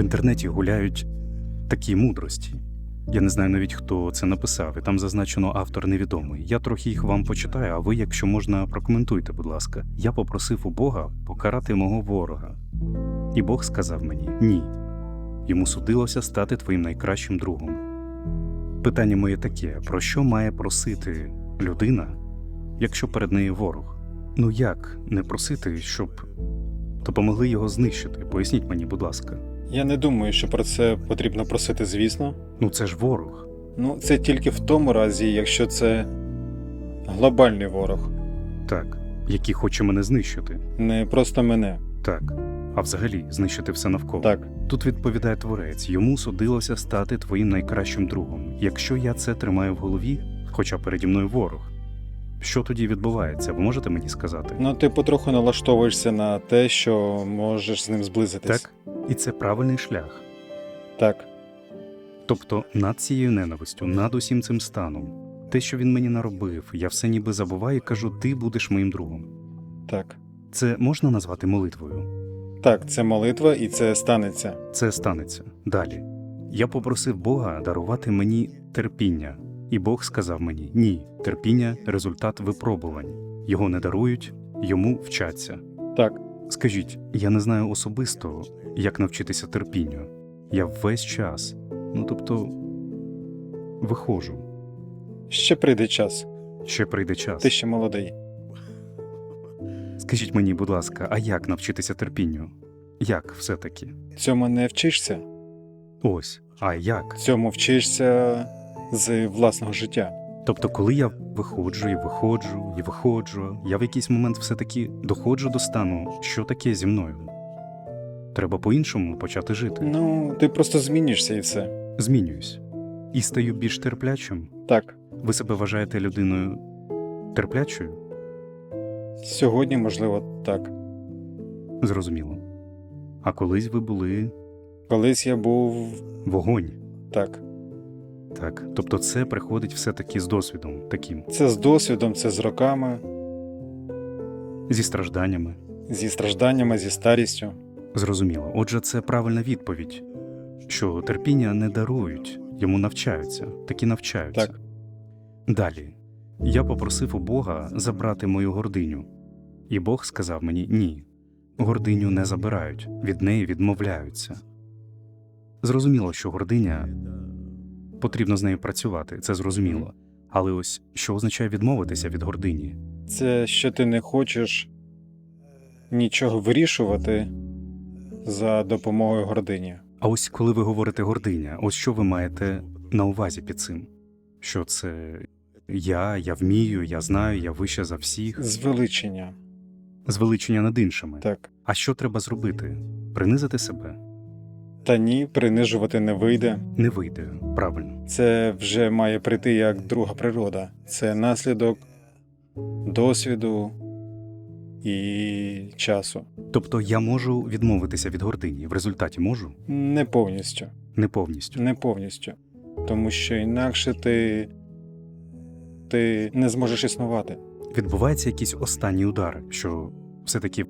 В інтернеті гуляють такі мудрості. Я не знаю навіть, хто це написав, і там зазначено автор невідомий. Я трохи їх вам почитаю, а ви, якщо можна, прокоментуйте, будь ласка. Я попросив у Бога покарати мого ворога. І Бог сказав мені ні. Йому судилося стати твоїм найкращим другом. Питання моє таке: про що має просити людина, якщо перед нею ворог? Ну як не просити, щоб допомогли його знищити? Поясніть мені, будь ласка. Я не думаю, що про це потрібно просити, звісно. Ну це ж ворог. Ну, це тільки в тому разі, якщо це глобальний ворог, Так, який хоче мене знищити. не просто мене. Так. А взагалі знищити все навколо. Так, Тут відповідає творець: йому судилося стати твоїм найкращим другом. Якщо я це тримаю в голові, хоча переді мною ворог. Що тоді відбувається? Ви можете мені сказати? ну ти потроху налаштовуєшся на те, що можеш з ним зблизитись. Так? І це правильний шлях. Так. Тобто над цією ненавистю, над усім цим станом, те, що він мені наробив, я все ніби забуваю і кажу, ти будеш моїм другом. Так. Це можна назвати молитвою? Так, це молитва і це станеться. Це станеться. Далі. Я попросив Бога дарувати мені терпіння, і Бог сказав мені: ні, терпіння результат випробувань. Його не дарують, йому вчаться. Так. Скажіть, я не знаю особисто, як навчитися терпінню. Я весь час, ну тобто, виходжу. Ще прийде час. Ще прийде час. Ти ще молодий. Скажіть мені, будь ласка, а як навчитися терпінню? Як все-таки? Цьому не вчишся. Ось, а як? Цьому вчишся з власного життя. Тобто, коли я виходжу і виходжу, і виходжу, я в якийсь момент все-таки доходжу до стану, що таке зі мною. Треба по-іншому почати жити. Ну, ти просто змінишся і все. Змінююсь. І стаю більш терплячим. Так. Ви себе вважаєте людиною терплячою? Сьогодні, можливо, так. Зрозуміло. А колись ви були Колись я був вогонь. так. Так. Тобто це приходить все-таки з досвідом таким, Це з досвідом, це з роками, зі стражданнями. зі стражданнями, зі старістю. Зрозуміло. Отже, це правильна відповідь, що терпіння не дарують, йому навчаються, такі навчаються. Так. Далі. Я попросив у Бога забрати мою гординю, і Бог сказав мені ні. Гординю не забирають, від неї відмовляються. Зрозуміло, що гординя потрібно з нею працювати, це зрозуміло. Але ось що означає відмовитися від гордині? Це що ти не хочеш нічого вирішувати за допомогою гордині. А ось коли ви говорите гординя, ось що ви маєте на увазі під цим? Що це я, я вмію, я знаю, я вище за всіх, Звеличення. звеличення над іншими. Так. А що треба зробити? Принизити себе? Та ні, принижувати не вийде. Не вийде, правильно. Це вже має прийти як друга природа. Це наслідок досвіду і часу. Тобто я можу відмовитися від гордині, в результаті можу? Не повністю. Не повністю. Не повністю. Тому що інакше ти, ти не зможеш існувати. Відбувається якийсь останній удар, що все-таки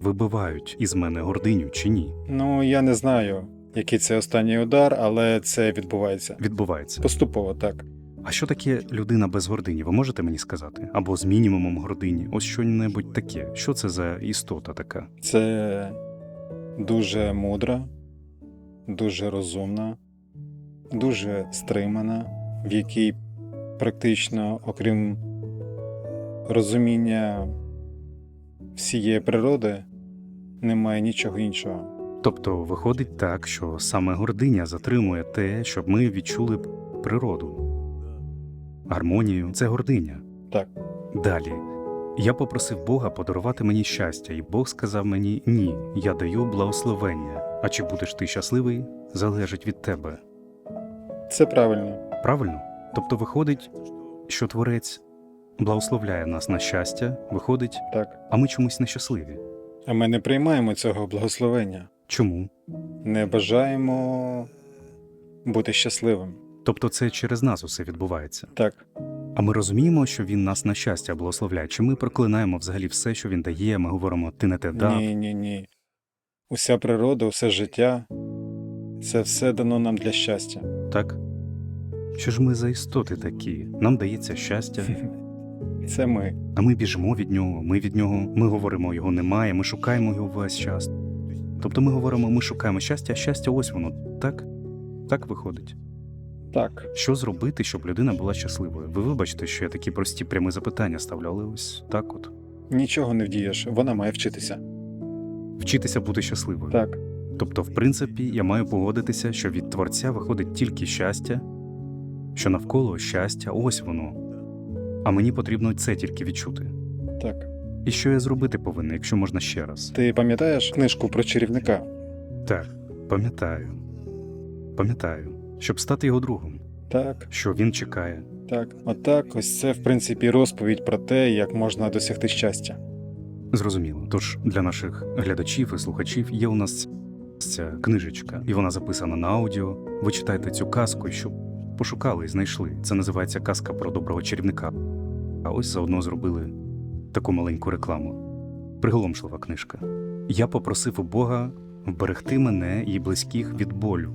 вибивають із мене гординю чи ні? Ну, я не знаю, який це останній удар, але це відбувається. Відбувається. Поступово так. А що таке людина без гордині? Ви можете мені сказати? Або з мінімумом гордині? Ось що-небудь таке. Що це за істота така? Це дуже мудра, дуже розумна, дуже стримана, в якій практично, окрім розуміння всієї природи, немає нічого іншого. Тобто виходить так, що саме гординя затримує те, щоб ми відчули природу. Гармонію це гординя. Так. Далі. Я попросив Бога подарувати мені щастя, і Бог сказав мені ні, я даю благословення. А чи будеш ти щасливий, залежить від тебе. Це правильно. Правильно? Тобто виходить, що Творець благословляє нас на щастя, виходить, Так. а ми чомусь нещасливі. А ми не приймаємо цього благословення, Чому? не бажаємо бути щасливим. Тобто це через нас усе відбувається. Так. А ми розуміємо, що він нас на щастя благословляє, чи ми проклинаємо взагалі все, що він дає, ми говоримо, ти не те дав. Ні, ні, ні. Уся природа, усе життя Це все дано нам для щастя. Так? Що ж ми за істоти такі? Нам дається щастя, Це ми. а ми біжимо від нього, ми від нього, ми говоримо, його немає, ми шукаємо його весь час. Тобто ми говоримо, ми шукаємо щастя, а щастя ось воно, так? Так виходить. Так. Що зробити, щоб людина була щасливою? Ви вибачте, що я такі прості прямі запитання ставлю, але ось так от. Нічого не вдієш, вона має вчитися. Вчитися бути щасливою. Так. Тобто, в принципі, я маю погодитися, що від творця виходить тільки щастя, що навколо щастя, ось воно. А мені потрібно це тільки відчути. Так. І що я зробити повинен, якщо можна ще раз? Ти пам'ятаєш книжку про чарівника? Так, пам'ятаю. Пам'ятаю, щоб стати його другом, Так, що він чекає. так. Отак, ось це, в принципі, розповідь про те, як можна досягти щастя. Зрозуміло. Тож для наших глядачів і слухачів є у нас ця книжечка, і вона записана на аудіо. Ви читайте цю казку, щоб пошукали і знайшли. Це називається казка про доброго чарівника. А ось заодно зробили таку маленьку рекламу. Приголомшлива книжка. Я попросив у Бога вберегти мене і близьких від болю.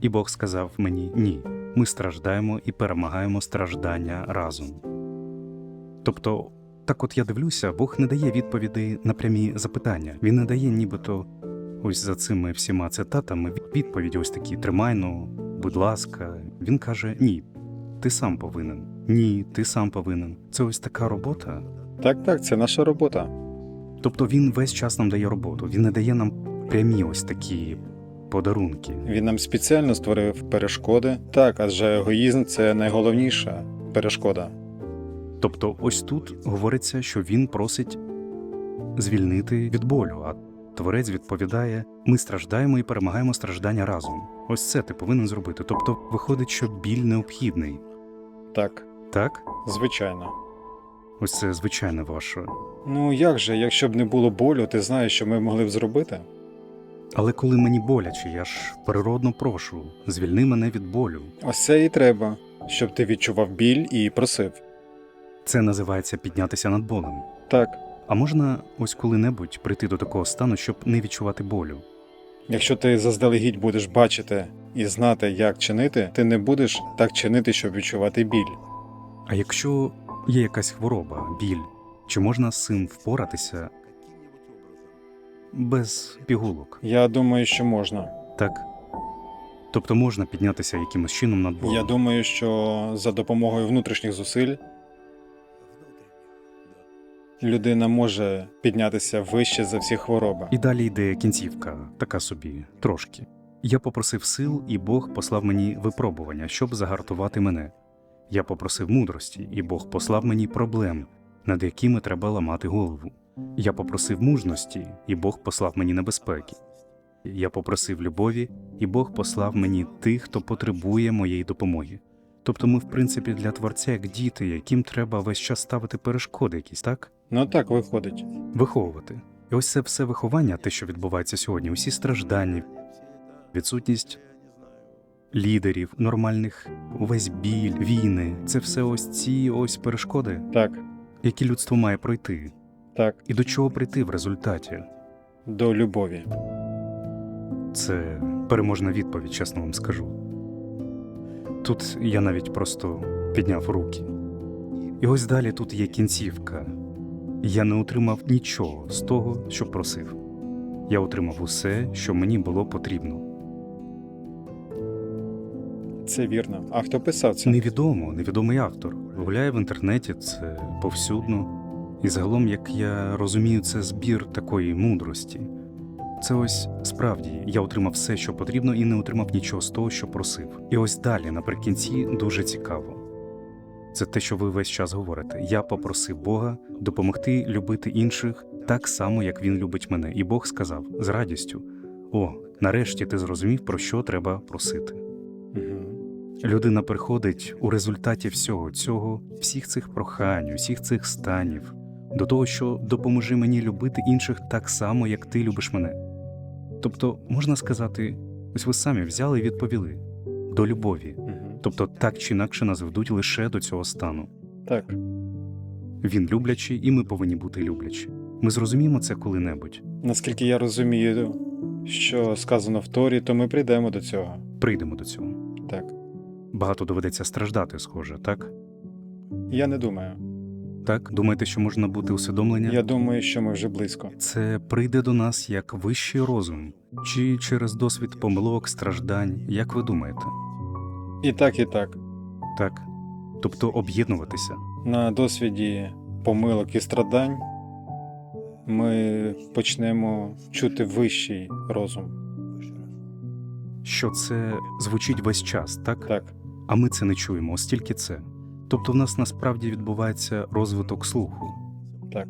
І Бог сказав мені: ні, ми страждаємо і перемагаємо страждання разом. Тобто, так от я дивлюся, Бог не дає відповідей на прямі запитання. Він не дає нібито ось за цими всіма цитатами відповіді ось такі тримай, ну, будь ласка. Він каже: ні, ти сам повинен. Ні, ти сам повинен. Це ось така робота. Так, так, це наша робота. Тобто він весь час нам дає роботу. Він не дає нам прямі ось такі подарунки. Він нам спеціально створив перешкоди. Так, адже егоїзм це найголовніша перешкода. Тобто, ось тут говориться, що він просить звільнити від болю, а творець відповідає: ми страждаємо і перемагаємо страждання разом. Ось це ти повинен зробити. Тобто, виходить, що біль необхідний, Так, так? звичайно. Ось це звичайне ваше. Ну як же, якщо б не було болю, ти знаєш, що ми могли б зробити? Але коли мені боляче, я ж природно прошу, звільни мене від болю. Ось це і треба, щоб ти відчував біль і просив. Це називається піднятися над болем. Так, А можна ось коли-небудь прийти до такого стану, щоб не відчувати болю. якщо ти заздалегідь будеш бачити і знати, як чинити, ти не будеш так чинити, щоб відчувати біль. А якщо є якась хвороба, біль, чи можна з цим впоратися без пігулок? Я думаю, що можна. Так? Тобто можна піднятися якимось чином над болем? Я думаю, що за допомогою внутрішніх зусиль людина може піднятися вище за всі хвороби. І далі йде кінцівка, така собі, трошки. Я попросив сил, і Бог послав мені випробування, щоб загартувати мене. Я попросив мудрості, і Бог послав мені проблем, над якими треба ламати голову. Я попросив мужності, і Бог послав мені небезпеки. Я попросив любові, і Бог послав мені тих, хто потребує моєї допомоги. Тобто ми, в принципі, для творця як діти, яким треба весь час ставити перешкоди якісь, так? Ну так виходить. виховувати. І ось це все виховання, те, що відбувається сьогодні, усі страждання, відсутність лідерів, нормальних, увесь біль, війни це все ось ці ось перешкоди, Так, які людство має пройти, так, і до чого прийти в результаті. до любові. Це переможна відповідь, чесно вам скажу. Тут я навіть просто підняв руки. І ось далі тут є кінцівка. Я не отримав нічого з того, що просив. Я отримав усе, що мені було потрібно. Це вірно. А хто писав це? Невідомо, невідомий автор. Гуляє в інтернеті, це повсюдно. І загалом, як я розумію, це збір такої мудрості. Це ось справді я отримав все, що потрібно, і не отримав нічого з того, що просив. І ось далі, наприкінці, дуже цікаво. Це те, що ви весь час говорите. Я попросив Бога допомогти любити інших так само, як він любить мене. І Бог сказав з радістю: О, нарешті ти зрозумів, про що треба просити. Угу. Людина приходить у результаті всього цього, всіх цих прохань, всіх цих станів, до того, що допоможи мені любити інших так само, як ти любиш мене. Тобто, можна сказати, ось ви самі взяли і відповіли до любові, Угу. тобто так чи інакше нас ведуть лише до цього стану. Так, Він люблячий, і ми повинні бути люблячі. Ми зрозуміємо це коли-небудь. наскільки я розумію, що сказано в Торі, то ми прийдемо до цього. Прийдемо до цього. Так. Багато доведеться страждати, схоже, так? Я не думаю. Так? Думаєте, що можна бути усвідомлення? Я думаю, що ми вже близько. Це прийде до нас як вищий розум, чи через досвід помилок, страждань, як ви думаєте? І так, і так. Так? Тобто об'єднуватися. На досвіді помилок і страдань ми почнемо чути вищий розум. Що це звучить весь час, так? Так, А ми це не чуємо, ось тільки це. Тобто в нас насправді відбувається розвиток слуху. так.